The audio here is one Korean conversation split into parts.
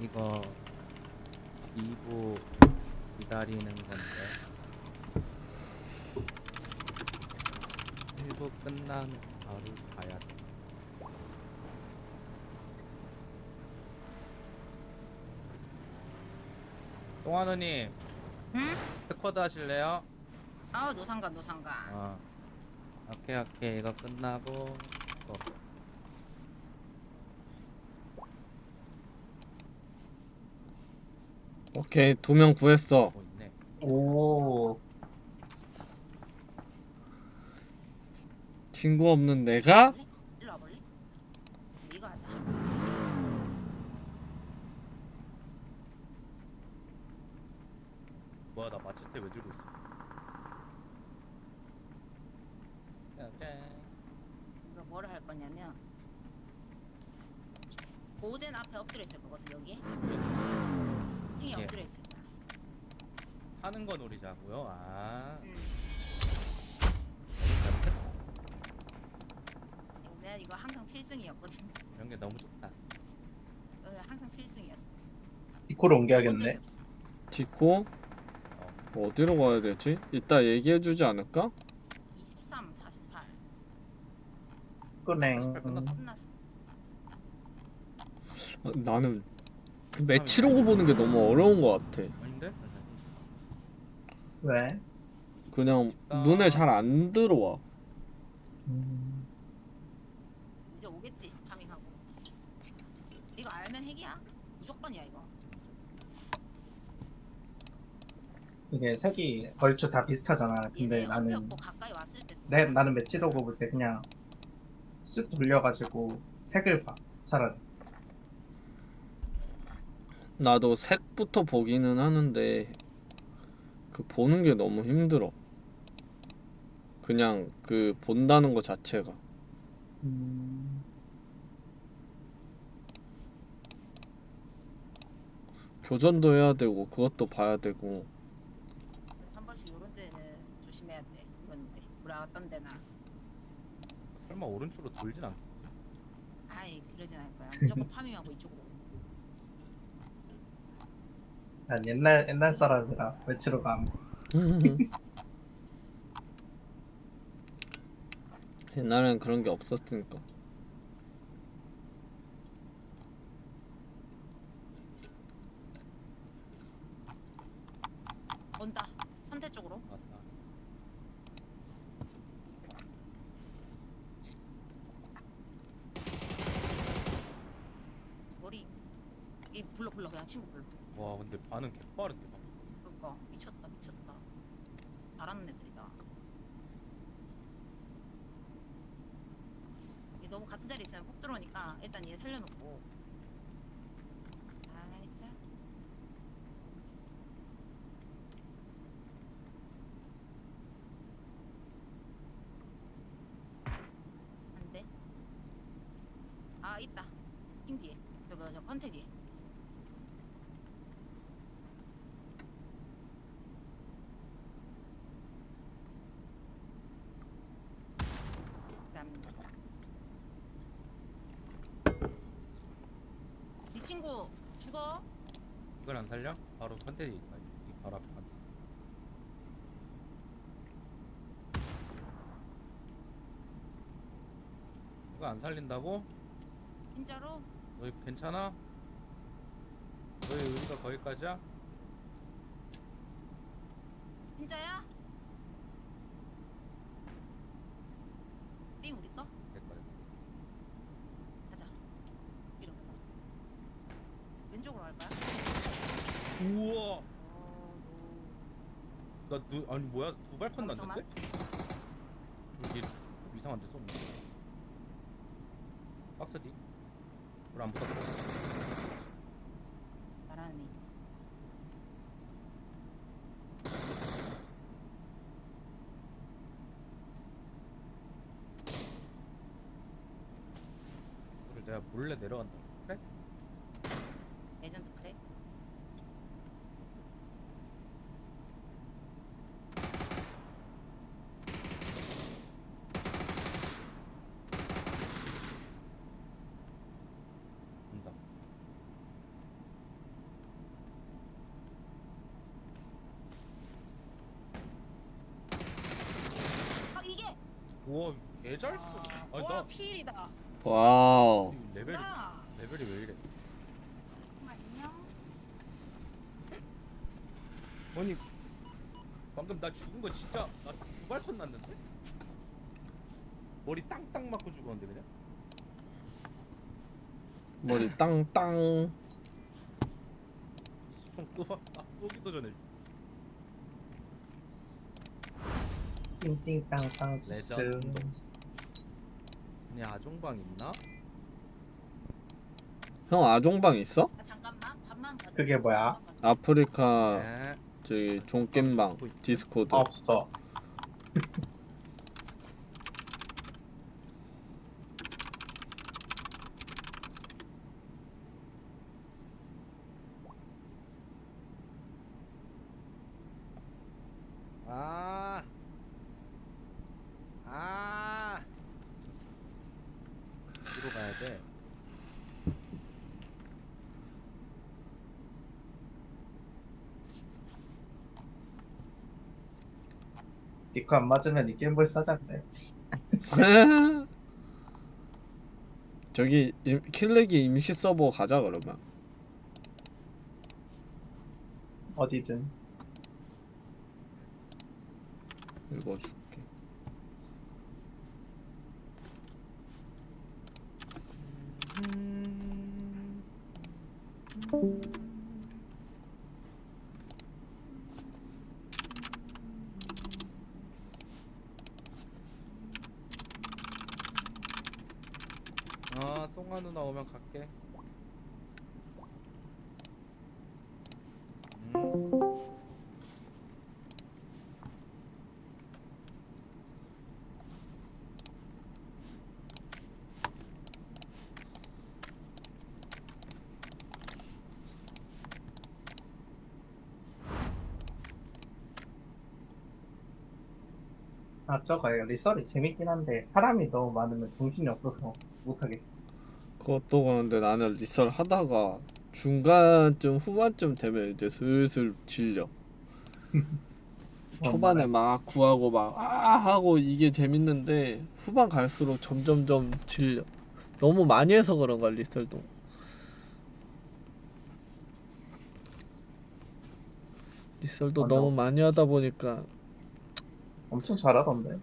이거 2부 기다리는 건데 1부 끝나면 바로 가야 돼. 동환우님 응? 스쿼드 하실래요? 아 노상관 노상관. 어. 오케이 오케이 이거 끝나고 또 오케이 두 명 구했어. 오. 친구 없는 내가 볼래? 일로 와볼래? 이거 하자. 뭐야 나 마체테 왜 들고 있어? 이거 뭐를 할 거냐면 보호젠 앞에 엎드려 있을 거거든 여기. 팅이 예. 있을 거야. 하는 거 노리자고요. 아. 응. 내가 이거 항상 필승이었거든. 이런 게 너무 좋다. 이거 항상 필승이었어. 적이 옮겨야겠네. 없어. 딛고 어디로 가야 되지? 이따 얘기해주지 않을까? 23, 48 끄냉. 끝났다. 끝났어. 어, 나는 매치 로고 보는 게 너무 어려운 것 같아. 아닌데? 왜? 그냥 아. 눈에 잘 안 들어와. 음, 이제 오겠지 파밍하고. 이거 알면 핵이야? 무조건이야 이거. 이게 색이 얼추 다 비슷하잖아. 근데 얘네 나는 없고 가까이 왔을 때 내. 나는 매치로고 볼 때 그냥 쓱 돌려가지고 색을 봐. 차라리. 나도 색부터 보기는 하는데 그 보는 게 너무 힘들어. 그냥 그 본다는 거 자체가. 음, 교전도 해야 되고 그것도 봐야 되고 한 번씩 이런 데는 조심해야 돼. 이런 데 돌아왔던 데나. 설마 오른쪽으로 돌진 않? 아이 그러진 않을 거야. 무조건 파밍하고 이쪽으로. 난 옛날 옛날 사람이라 매치로 감. 옛날엔 그런 게 없었으니까. 온다. 선태 쪽으로. 맞다. 머리. 이 불러 불러 그냥 친구 불러. 와 근데 반응 개빠른데. 막. 그니까 미쳤다 미쳤다. 잘하는 애들이다. 얘 너무 같은 자리 있으면 폭 들어오니까 일단 얘 살려놓고. 안 돼. 아 있다. 핑 뒤에. 저거 저 컨테 뒤에. 이 친구 죽어? 이걸 안 살려? 바로 컨테이지 있다. 이 바로 앞에 컨테. 이거 안 살린다고? 진짜로? 너희 괜찮아? 너희 의지가 거기까지야? 진짜야? 삥 우리 거? 됐다. 가자. 이러 가자. 왼쪽으로 갈까요? 우와. 어, 나 누, 아니 뭐야 두 발컷? 났는데? 여기 이상한 데 쏘네 박스 뒤? 불안 붙었어 내가 몰래 내려간다. 그래? 레전드 그래? 와, 개잘 아, 와 나. 필이다. 와우. 레벨이 나 레벨이 왜 이래? 안녕. 아니 방금 나 죽은 거 진짜 나 두발컷 났는데? 머리 땅땅 맞고 죽었는데 그냥? 머리 땅땅. 또 아, 쏘기도 전에 띵띵땅땅. 레전드. 아니 아종방 있나? 형 아종방 있어? 아, 잠깐만 밥만 가져. 그게 뭐야? 아프리카 네. 저기 종겜방 디스코드. 없어. 아. 아. 어디로 가야 돼? 니코 안 맞으면 이 게임보이 사자 그래. 저기 임- 킬렉이 임시 서버 가자 그러면. 어디든. 읽어줄게. 아, 송아 누나 오면 갈게. 음. 아 저거요. 리설이 재밌긴 한데 사람이 너무 많으면 정신이 없어서 못하겠어. 그것도 그런데 나는 리설 하다가 중간쯤 후반쯤 되면 이제 슬슬 질려. 초반에 막 구하고 막 아 하고 이게 재밌는데 후반 갈수록 점점점 질려. 너무 많이 해서 그런가 리설도. 리설도. 너무 많이 하다 보니까 엄청 잘하던데.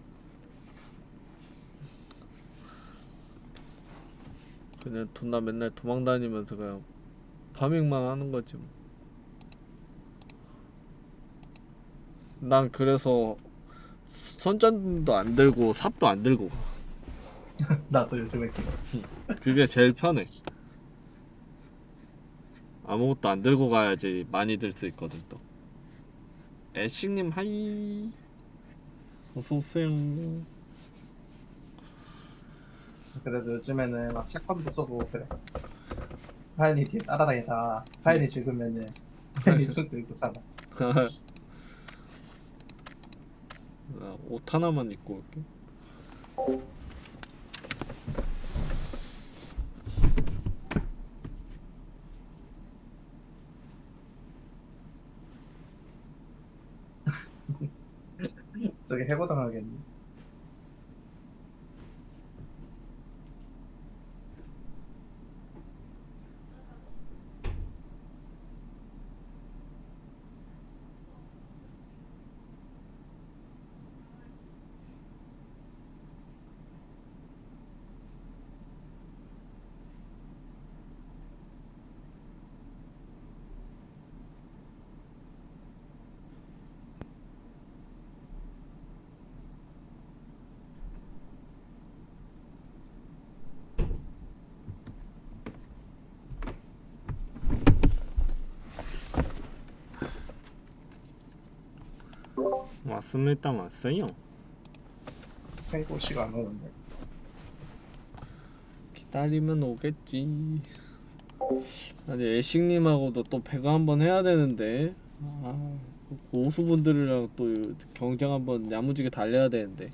그냥 돈나 맨날 도망 다니면서 그냥 파밍만 하는 거지 뭐. 난 그래서 스- 선전도 안 들고 삽도 안 들고 가. 나도 요즘에. 그게 제일 편해. 아무것도 안 들고 가야지 많이 들 수 있거든 또. 애식님 하이. 어서 오세요. 그래도 요즘에는 막 샷건도 쏘고 그래. 하연이 뒤에 따라다니다가 하연이 죽으면은 하연이 총 들고. 나옷 하나만 입고 올게. 저기 해고당하겠네. 왔습니다, 왔어요. 행고씨가 안 오는데. 기다리면 오겠지. 아니 애식님하고도 또 배가 한번 해야 되는데 아, 고수분들이랑 또 경쟁 한번 야무지게 달려야 되는데